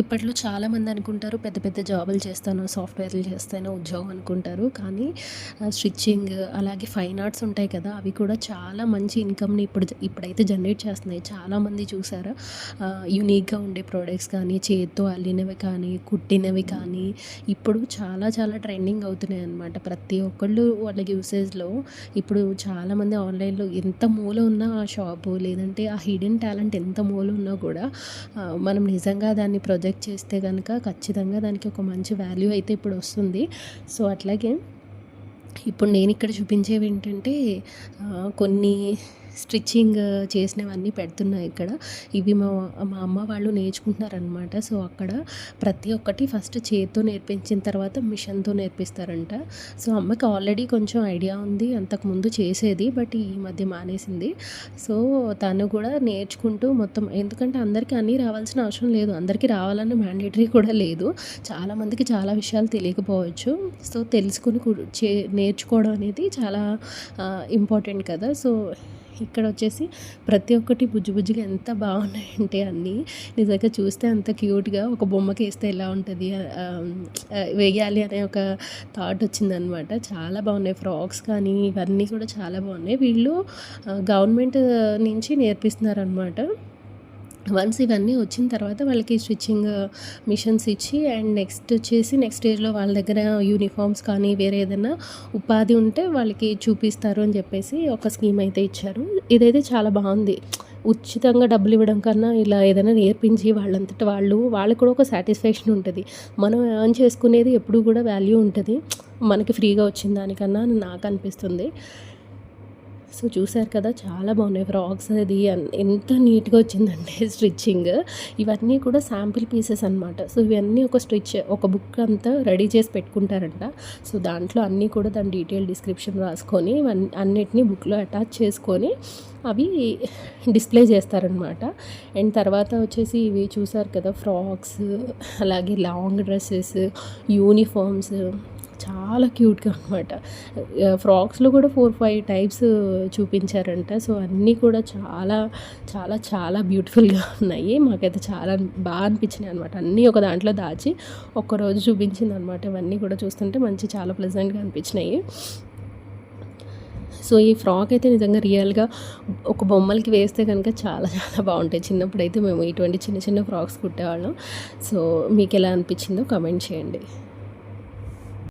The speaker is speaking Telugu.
ఇప్పట్లో చాలామంది అనుకుంటారు పెద్ద పెద్ద జాబులు చేస్తాను సాఫ్ట్వేర్లు చేస్తాను ఉద్యోగం అనుకుంటారు. కానీ స్టిచ్చింగ్ అలాగే ఫైన్ ఆర్ట్స్ ఉంటాయి కదా అవి కూడా చాలా మంచి ఇన్కమ్ని ఇప్పుడు ఇప్పుడైతే జనరేట్ చేస్తున్నాయి. చాలామంది చూసారా? యూనిక్గా ఉండే ప్రోడక్ట్స్ కానీ చేత్తో అల్లినవి కానీ కుట్టినవి కానీ ఇప్పుడు చాలా చాలా ట్రెండింగ్ అవుతున్నాయి అనమాట ప్రతి ఒక్కళ్ళు వాళ్ళ యూసేజ్లో ఇప్పుడు చాలామంది ఆన్లైన్లో ఎంత మూల ఉన్నా ఆ షాపు లేదంటే ఆ హిడెన్ టాలెంట్ ఎంత మూల ఉన్నా కూడా మనం నిజంగా దాన్ని ప్రొజెక్ట్ చేస్తే కనుక ఖచ్చితంగా దానికి ఒక మంచి వాల్యూ అయితే ఇప్పుడు వస్తుంది. సో అట్లాగే ఇప్పుడు నేను ఇక్కడ చూపించేవి ఏంటంటే కొన్ని స్టిచ్చింగ్ చేసినవన్నీ పెడుతున్నాయి ఇక్కడ. ఇవి మా మా అమ్మ వాళ్ళు నేర్చుకుంటున్నారనమాట సో అక్కడ ప్రతి ఒక్కటి ఫస్ట్ చేతితో నేర్పించిన తర్వాత మిషన్తో నేర్పిస్తారంట. సో అమ్మకి ఆల్రెడీ కొంచెం ఐడియా ఉంది. అంతకుముందు చేసేది బట్ ఈ మధ్య మానేసింది. సో తను కూడా నేర్చుకుంటూ మొత్తం ఎందుకంటే అందరికీ అన్నీ రావాల్సిన అవసరం లేదు. అందరికీ రావాలన్న మ్యాండేటరీ కూడా లేదు. చాలామందికి చాలా విషయాలు తెలియకపోవచ్చు. సో తెలుసుకుని కు- చే నేర్చుకోవడం అనేది చాలా ఇంపార్టెంట్ కదా. సో ఇక్కడ వచ్చేసి ప్రతి ఒక్కటి బుజ్జి బుజ్జిగా ఎంత బాగున్నాయంటే అన్నీ నిజంగా చూస్తే అంత క్యూట్గా ఒక బొమ్మకి వేస్తే ఎలా ఉంటుంది? వేయాలి అనే ఒక థాట్ వచ్చిందనమాట. చాలా బాగున్నాయి. ఫ్రాక్స్ కానీ ఇవన్నీ కూడా చాలా బాగున్నాయి. వీళ్ళు గవర్నమెంట్ నుంచి నేర్పిస్తున్నారనమాట. వన్స్ ఇవన్నీ వచ్చిన తర్వాత వాళ్ళకి స్టిచ్చింగ్ uh, మిషన్స్ ఇచ్చి అండ్ నెక్స్ట్ వచ్చేసి నెక్స్ట్ స్టేజ్లో వాళ్ళ దగ్గర యూనిఫామ్స్ కానీ వేరే ఏదైనా ఉపాధి ఉంటే వాళ్ళకి చూపిస్తారు అని చెప్పేసి ఒక స్కీమ్ అయితే ఇచ్చారు. ఇదైతే చాలా బాగుంది. ఉచితంగా డబ్బులు ఇవ్వడం కన్నా ఇలా ఏదైనా నేర్పించి వాళ్ళంతటా వాళ్ళు వాళ్ళకి కూడా ఒక సాటిస్ఫాక్షన్ ఉంటుంది. మనం ఎర్న్ చేసుకునేది ఎప్పుడు కూడా వాల్యూ ఉంటుంది. మనకి ఫ్రీగా వచ్చిన దానికన్నా అని నాకు అనిపిస్తుంది. సో చూసారు కదా చాలా బాగున్నాయి ఫ్రాక్స్ అది అన్- ఎంత నీట్గా వచ్చిందంటే స్టిచ్చింగ్. ఇవన్నీ కూడా శాంపిల్ పీసెస్ అనమాట సో ఇవన్నీ ఒక స్టిచ్ ఒక బుక్ అంతా రెడీ చేసి పెట్టుకుంటారంట. సో దాంట్లో అన్నీ కూడా దాని డీటెయిల్ డిస్క్రిప్షన్ రాసుకొని అన్నిటినీ బుక్లో అటాచ్ చేసుకొని అవి డిస్ప్లే చేస్తారనమాట అండ్ తర్వాత వచ్చేసి ఇవి చూసారు కదా ఫ్రాక్స్ అలాగే లాంగ్ డ్రెస్సెస్ యూనిఫామ్స్ చాలా క్యూట్గా అనమాట ఫ్రాక్స్లో కూడా ఫోర్ ఫైవ్ టైప్స్ చూపించారంట. సో అన్నీ కూడా చాలా చాలా చాలా బ్యూటిఫుల్గా ఉన్నాయి. మాకైతే చాలా బాగా అనిపించినాయి అనమాట అన్నీ ఒక దాంట్లో దాచి ఒక్కరోజు చూపించింది అనమాట ఇవన్నీ కూడా చూస్తుంటే మంచి చాలా ప్లెజెంట్గా అనిపించినాయి. సో ఈ ఫ్రాక్ అయితే నిజంగా రియల్గా ఒక బొమ్మలకి వేస్తే కనుక చాలా చాలా బాగుంటాయి. చిన్నప్పుడు అయితే మేము ఇటువంటి చిన్న చిన్న ఫ్రాక్స్ కుట్టేవాళ్ళం. సో మీకు ఎలా అనిపించిందో కమెంట్ చేయండి.